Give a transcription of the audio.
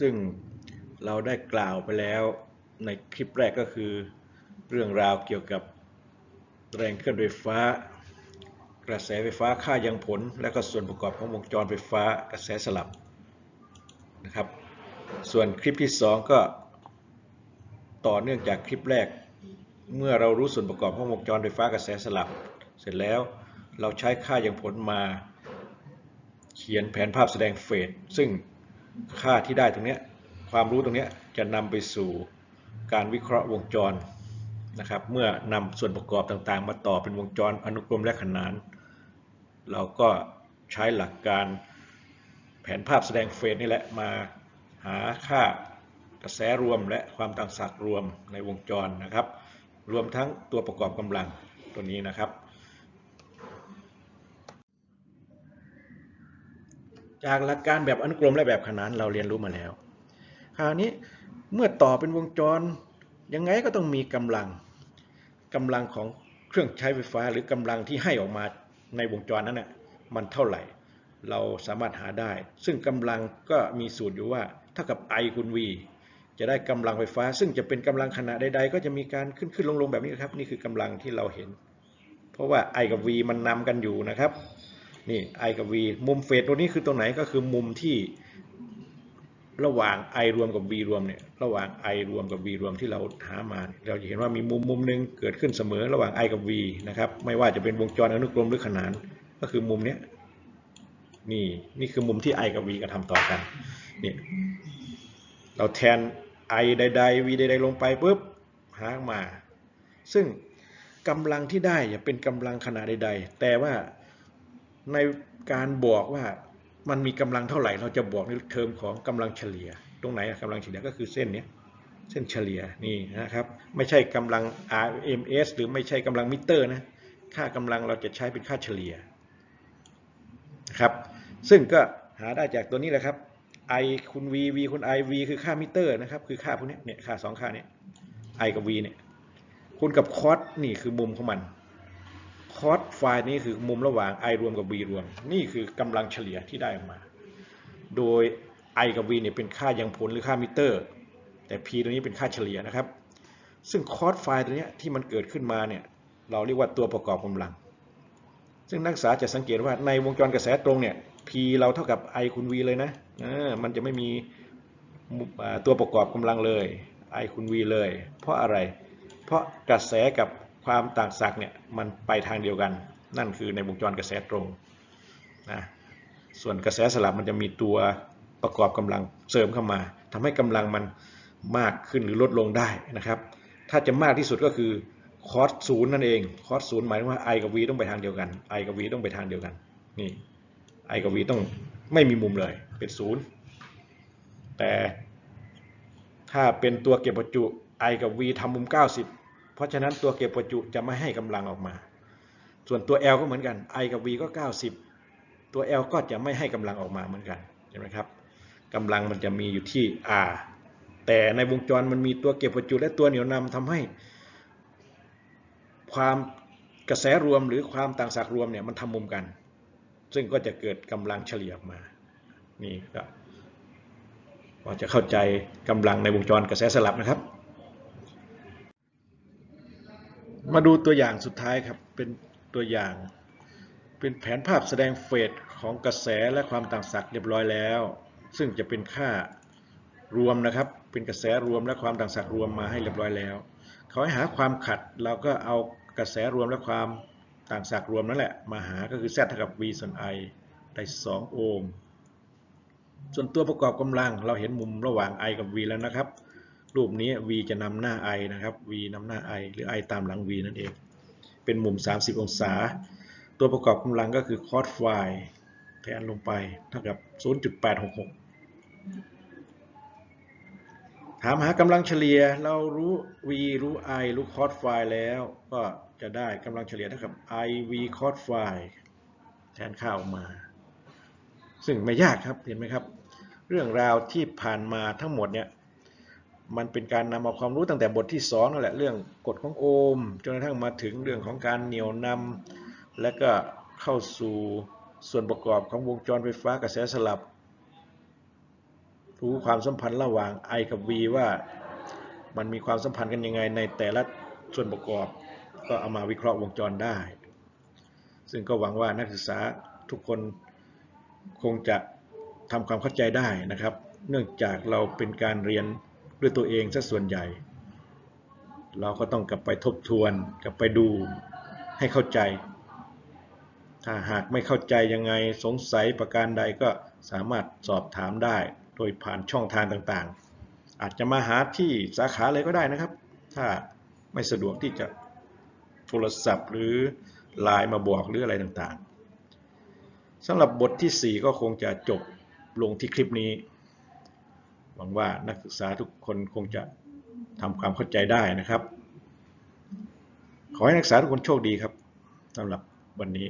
ซึ่งเราได้กล่าวไปแล้วในคลิปแรกก็คือ เรื่องราวเกี่ยวกับแรงเคลื่อนไฟฟ้า กระแสไฟฟ้าค่ายังผล และก็ส่วนประกอบของวงจรไฟฟ้ากระแสสลับนะครับ ส่วนคลิปที่ 2 ก็ต่อเนื่องจากคลิปแรก เมื่อเรารู้ส่วนประกอบของวงจรไฟฟ้ากระแสสลับ เสร็จแล้วเราใช้ค่ายังผลมา เขียนแผนภาพแสดงเฟสซึ่ง ค่าที่ได้ตรงนี้ความรู้ตรงนี้จะนำไปสู่การวิเคราะห์วงจรนะครับ เมื่อนำส่วนประกอบต่างๆ มาต่อเป็นวงจรอนุกรมและขนาน เราก็ใช้หลักการแผนภาพแสดงเฟสนี่แหละมาหาค่ากระแสรวมและความต่างศักย์รวมในวงจรนะครับ รวมทั้งตัวประกอบกำลังตัวนี้นะครับ จากหลักการแบบอนุกรมและแบบขนานเราเรียนรู้มาแล้ว คราวนี้เมื่อต่อเป็นวงจรยังไงก็ต้องมีกำลังกำลังของเครื่องใช้ไฟฟ้าหรือกำลังที่ให้ออกมาในวงจรนั้นน่ะมันเท่าไหร่ เราสามารถหาได้ ซึ่งกำลังก็มีสูตรอยู่ว่าเท่ากับ I คูณ V จะได้กำลังไฟฟ้า ซึ่งจะเป็นกำลังขณะใดๆ ก็จะมีการขึ้นขึ้นลงลงแบบนี้ครับ นี่คือกำลังที่เราเห็น เพราะว่า I กับ V มันนำกันอยู่นะครับ นี่ I กับ V มุมเฟสตัวนี้คือตรงไหนก็คือมุมที่ระหว่าง I รวมกับ V รวมเนี่ยระหว่าง I รวมกับ V รวมที่เราหามาเราจะเห็นว่ามีมุมมุมหนึ่งเกิดขึ้นเสมอระหว่าง I กับ V นะครับไม่ว่าจะเป็นวงจรอนุกรมหรือขนานก็คือมุมเนี้ยนี่นี่คือมุมที่ I กับ V กระทำต่อกันนี่เราแทน I ใดๆ V ใดๆลงไปปุ๊บหามา ซึ่งกำลังที่ได้จะเป็นกำลังขนาดใด ๆ แต่ว่า ในการบอกว่ามันมีกำลังเท่าไหร่ เราจะบอกในเทอมของกำลังเฉลี่ย ตรงไหนกำลังเฉลี่ยก็คือเส้นนี้เส้นเฉลี่ยนี่นะครับ ไม่ใช่กำลัง RMS หรือไม่ใช่กำลังมิเตอร์นะค่ากำลังเราจะใช้เป็นค่าเฉลี่ยนะครับ ซึ่งก็หาได้จากตัวนี้แหละครับ I คูณ V V คูณ I V คือค่ามิเตอร์นะครับ คือค่าพวกนี้เนี่ยค่าสองค่านี้ I กับ V เนี่ยคูณกับคอสนี่คือมุมของมัน คอสไฟล์นี้คือมุมระหว่าง i รวมกับ v รวม นี่คือกำลังเฉลี่ยที่ได้ออกมา โดย i กับ v เนี่ยเป็นค่ายังผลหรือค่ามิเตอร์ แต่ p ตัวนี้เป็นค่าเฉลี่ยนะครับ ซึ่งคอสไฟล์ตัวนี้ที่มันเกิดขึ้นมาเนี่ยเราเรียกว่าตัวประกอบกำลัง ซึ่งนักศึกษาจะสังเกตว่าในวงจรกระแสตรงเนี่ย p เราเท่ากับ i คูณ v เลยนะมันจะไม่มีตัวประกอบกำลังเลย i คูณ v เลย เพราะอะไร เพราะกระแสกับ ความต่างศักย์เนี่ยมันไปทางเดียวกัน นั่นคือในวงจรกระแสตรงนะส่วนกระแสสลับมันจะมีตัวประกอบกำลังเสริมเข้ามาทำให้กำลังมันมากขึ้นหรือลดลงได้นะครับ ถ้าจะมากที่สุดก็คือคอสศูนย์นั่นเองคอสศูนย์หมายถึงว่า i กับ v ต้องไปทางเดียวกัน i กับ v ต้องไปทางเดียวกันนี่ i กับ v ต้องไม่มีมุมเลยเป็นศูนย์แต่ถ้าเป็นตัวเก็บประจุ i กับ v ทำมุม 90 เพราะฉะนั้นตัวเก็บประจุจะไม่ให้กำลังออกมา ส่วนตัว L ก็เหมือนกัน I กับ V ก็ 90 ตัว L ก็จะไม่ให้กำลังออกมาเหมือนกันเห็นไหมครับกำลังมันจะมีอยู่ที่ R แต่ในวงจรมันมีตัวเก็บประจุและตัวเหนี่ยวนำทำให้ ความกระแสรวมหรือความต่างศักย์รวมเนี่ยมันทำมุมกัน ซึ่งก็จะเกิดกำลังเฉลี่ยออกมานี่ก็พอจะเข้าใจกำลังในวงจรกระแสสลับนะครับ มาดูตัวอย่างสุดท้ายครับ เป็นตัวอย่าง เป็นแผนภาพแสดงเฟสของกระแสและความต่างศักย์เรียบร้อยแล้ว ซึ่งจะเป็นค่ารวมนะครับ เป็นกระแสรวมและความต่างศักย์รวมมาให้เรียบร้อยแล้วเขาให้หาความขัดเราก็เอากระแสรวมและความต่างศักย์รวมนั่นแหละมาหาก็คือ Z เท่ากับ V ส่วน I ได้ 2 โอห์มส่วนตัวประกอบกำลังเราเห็นมุมระหว่าง I กับ V แล้วนะครับ รูปนี้ v จะนำหน้า i นะครับ v นำหน้า i หรือ i ตามหลัง v นั่นเอง เป็นมุม 30 องศา ตัวประกอบกำลังก็คือ cos phi แทนลงไปเท่ากับ 0.866 ถามหากำลังเฉลี่ยเรารู้ v รู้ i รู้ cos phi แล้ว ก็จะได้กำลังเฉลี่ยเท่ากับ i v cos phi แทนค่าออกมา ซึ่งไม่ยากครับเห็นไหมครับ เรื่องราวที่ผ่านมาทั้งหมดเนี่ย มันเป็นการนำเอาความรู้ตั้งแต่บทที่2นั่นแหละเรื่องกฎของโอห์มจนกระทั่งมาถึงเรื่องของการเหนี่ยวนำและก็เข้าสู่ส่วนประกอบของวงจรไฟฟ้ากระแสสลับ รู้ความสัมพันธ์ระหว่าง I กับ V ว่ามันมีความสัมพันธ์กันยังไงในแต่ละส่วนประกอบก็เอามาวิเคราะห์วงจรได้ ซึ่งก็หวังว่านักศึกษาทุกคนคงจะทำความเข้าใจได้นะครับ เนื่องจากเราเป็นการเรียน ด้วยตัวเองซะส่วนใหญ่ เราก็ต้องกลับไปทบทวน กลับไปดูให้เข้าใจ ถ้าหากไม่เข้าใจยังไงสงสัยประการใดก็สามารถสอบถามได้ โดยผ่านช่องทางต่างๆ อาจจะมาหาที่สาขาเลยก็ได้นะครับ ถ้าไม่สะดวกที่จะโทรศัพท์หรือไลน์มาบอกหรืออะไรต่างๆสำหรับบทที่ 4 ก็คงจะจบลงที่คลิปนี้ หวังว่านักศึกษาทุกคนคงจะทำความเข้าใจได้นะครับ ขอให้นักศึกษาทุกคนโชคดีครับสำหรับวันนี้